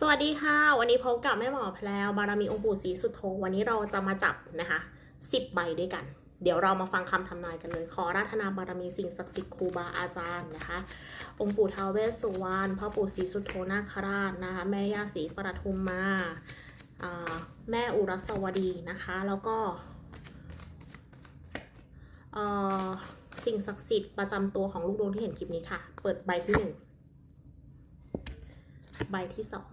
สวัสดีค่ะ วันนี้พบกับแม่หมอแพลวบารมีองค์ปู่ศรีสุโธวันนี้เราจะมาจับนะคะสิบใบด้วยกัน เดี๋ยวเรามาฟังคำทำนายกันเลย ขอราธนาบารมีสิ่งศักดิ์สิทธิ์ครูบาอาจารย์นะคะ องค์ปู่ท้าวเวสสุวรรณพ่อปู่ศรีสุโธนาคราชนะคะแม่ย่าศรีปรทุมมาแม่อุรัสวดีนะคะแล้วก็สิ่งศักดิ์สิทธิ์ประจำตัวของลูกดวงที่เห็นคลิปนี้ค่ะ เปิดใบที่หนึ่งใบที่สอง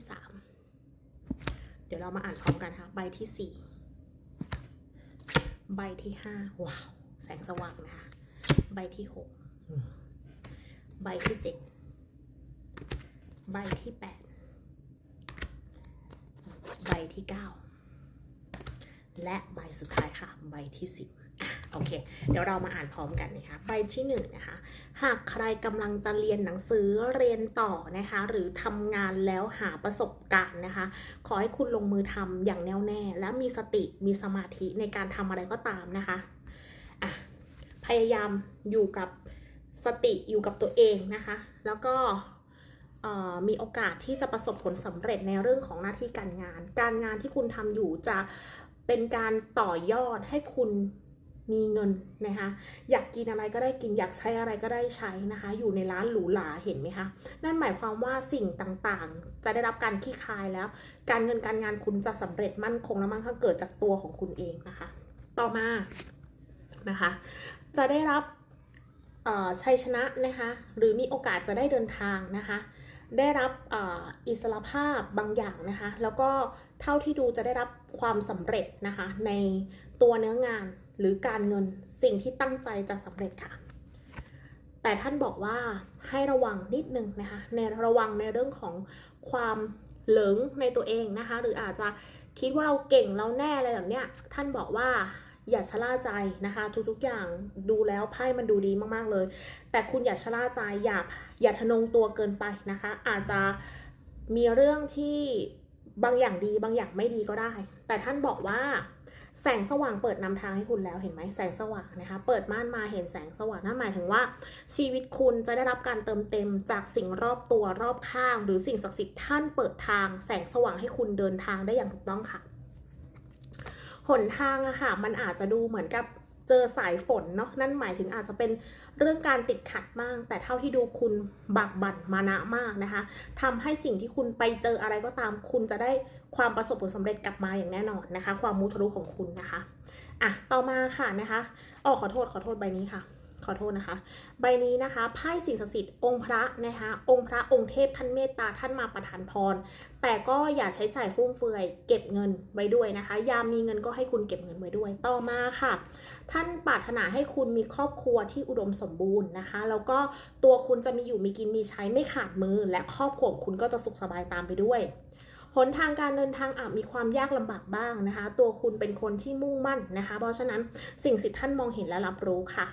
ที่สามเดี๋ยวเรามาอ่านพร้อมกันค่ะ ใบที่สี่ใบที่ห้าว้าว แสงสว่างนะคะ ใบที่หกใบที่เจ็ดใบที่แปดใบที่เก้าและใบสุดท้ายค่ะ ใบที่สิบ โอเค เดี๋ยวเรามาอ่านพร้อมกันนะคะใบที่หนึ่งนะคะ หากใครกำลังจะเรียนหนังสือเรียนต่อนะคะ หรือทำงานแล้วหาประสบการณ์นะคะ ขอให้คุณลงมือทำอย่างแน่วแน่ และมีสติมีสมาธิในการทำอะไรก็ตามนะคะอะพยายามอยู่กับสติอยู่กับตัวเองนะคะ แล้วก็มีโอกาสที่จะประสบผลสำเร็จในเรื่องของหน้าที่การงาน การงานที่คุณทำอยู่จะเป็นการต่อยอดให้คุณ มีเงินนะคะ อยากกินอะไรก็ได้กิน อยากใช้อะไรก็ได้ใช้นะคะ อยู่ในร้านหรูหราเห็นไหมคะ นั่นหมายความว่าสิ่งต่างๆ จะได้รับการขี้คายแล้ว การเงินการงานคุณจะสำเร็จมั่นคงและมั่งคั่งเกิดจากตัวของคุณเองนะคะ ต่อมานะคะ จะได้รับชัยชนะนะคะ หรือมีโอกาสจะได้เดินทางนะคะ ได้รับออิสรภาพบางอย่างนะคะ แล้วก็เท่าที่ดูจะได้รับความสำเร็จนะคะในตัวเนื้องาน หรือการเงินสิ่งที่ตั้งใจจะสำเร็จค่ะ แต่ท่านบอกว่าให้ระวังนิดนึงนะคะในระวังในเรื่องของความเหลิงในตัวเองนะคะ หรืออาจจะคิดว่าเราเก่งเราแน่อะไรแบบเนี้ยท่านบอกว่าอย่าชะล่าใจนะคะทุกๆอย่างดูแล้วไพ่มันดูดีมากๆเลย แต่คุณอย่าชะล่าใจอย่าอย่าทะนงตัวเกินไปนะคะ อาจจะมีเรื่องที่บางอย่างดีบางอย่างไม่ดีก็ได้ แต่ท่านบอกว่า แสงสว่างเปิดนำทางให้คุณแล้วเห็นไหมแสงสว่างนะคะ เปิดม่านมาเห็นแสงสว่างนั่นหมายถึงว่า ชีวิตคุณจะได้รับการเติมเต็มจากสิ่งรอบตัวรอบข้าง หรือสิ่งศักดิ์สิทธิ์ท่านเปิดทาง แสงสว่างให้คุณเดินทางได้อย่างถูกต้องค่ะหนทางอะค่ะ มันอาจจะดูเหมือนกับ เจอสายฝนเนาะนั่นหมายถึงอาจจะเป็นเรื่องการติดขัดบ้าง แต่เท่าที่ดูคุณบักบั่นมานะมากนะคะทำให้สิ่งที่คุณไปเจออะไรก็ตาม คุณจะได้ความประสบผลสำเร็จกลับมาอย่างแน่นอนนะคะ ความมุทะลุของคุณนะคะอะต่อมาค่ะนะคะอ๋อขอโทษขอโทษใบนี้ค่ะ ขอโทษนะคะ ใบนี้นะคะไพ่สิ่งศักดิ์สิทธิ์องค์พระนะคะ องค์พระองค์เทพท่านเมตตาท่านมาประทานพร แต่ก็อย่าใช้จ่ายฟุ่มเฟือย เก็บเงินไว้ด้วยนะคะ ยามมีเงินก็ให้คุณเก็บเงินไว้ด้วย ต่อมาค่ะ ท่านปรารถนาให้คุณมีครอบครัวที่อุดมสมบูรณ์นะคะ แล้วก็ตัวคุณจะมีอยู่มีกินมีใช้ไม่ขาดมือ และครอบครัวคุณก็จะสุขสบายตามไปด้วยหนทางการเดินทางอาจมีความยากลำบากบ้างนะคะ ตัวคุณเป็นคนที่มุ่งมั่นนะคะ เพราะฉะนั้นสิ่งสิทธิ์ท่านมองเห็นและรับรู้ค่ะ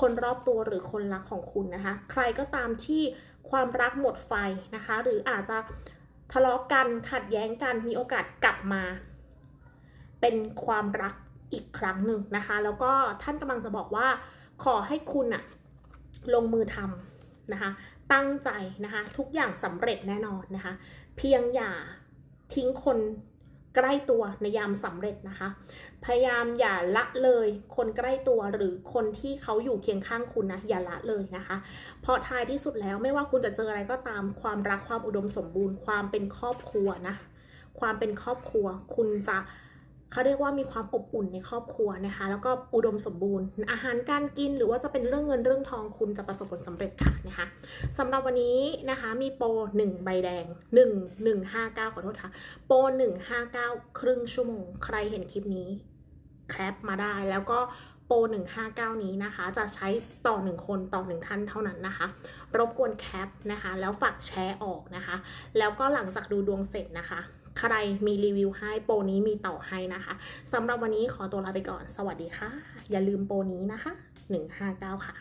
คนรอบตัวหรือคนรักของคุณนะคะ ใครก็ตามที่ความรักหมดไฟนะคะ หรืออาจจะทะเลาะกันขัดแย้งกันมีโอกาสกลับมา เป็นความรักอีกครั้งหนึ่งนะคะ แล้วก็ท่านกำลังจะบอกว่า ขอให้คุณอะลงมือทำนะคะ ตั้งใจนะคะ ทุกอย่างสำเร็จแน่นอนนะคะ เพียงอย่าทิ้งคน ใกล้ตัวในยามสำเร็จนะคะ พยายามอย่าละเลยคนใกล้ตัวหรือคนที่เขาอยู่เคียงข้างคุณนะอย่าละเลยนะคะ เพราะท้ายที่สุดแล้วไม่ว่าคุณจะเจออะไรก็ตามความรักความอุดมสมบูรณ์ ความเป็นครอบครัวนะความเป็นครอบครัว คุณจะ เขาเรียกว่ามีความอบอุ่นในครอบครัวนะคะ แล้วก็อุดมสมบูรณ์ อาหารการกินหรือว่าจะเป็นเรื่องเงินเรื่องทองคุณจะประสบผลสำเร็จค่ะนะคะสำหรับวันนี้นะคะมีโปร1ใบแดง 1 1 5 9 ขอโทษค่ะ โปร159 ครึ่งชั่วโมง ใครเห็นคลิปนี้แคปมาได้แล้วก็โปร159 นี้นะคะ จะใช้ต่อ 1 คนต่อ 1 ท่านเท่านั้นนะคะ รบกวนแคปนะคะ แล้วฝากแชร์ออกนะคะ แล้วก็หลังจากดูดวงเสร็จนะคะ ใครมีรีวิวให้โปรนี้มีต่อให้นะคะสำหรับวันนี้ขอตัวลาไปก่อน สวัสดีค่ะ อย่าลืมโปรนี้นะคะ 159 ค่ะ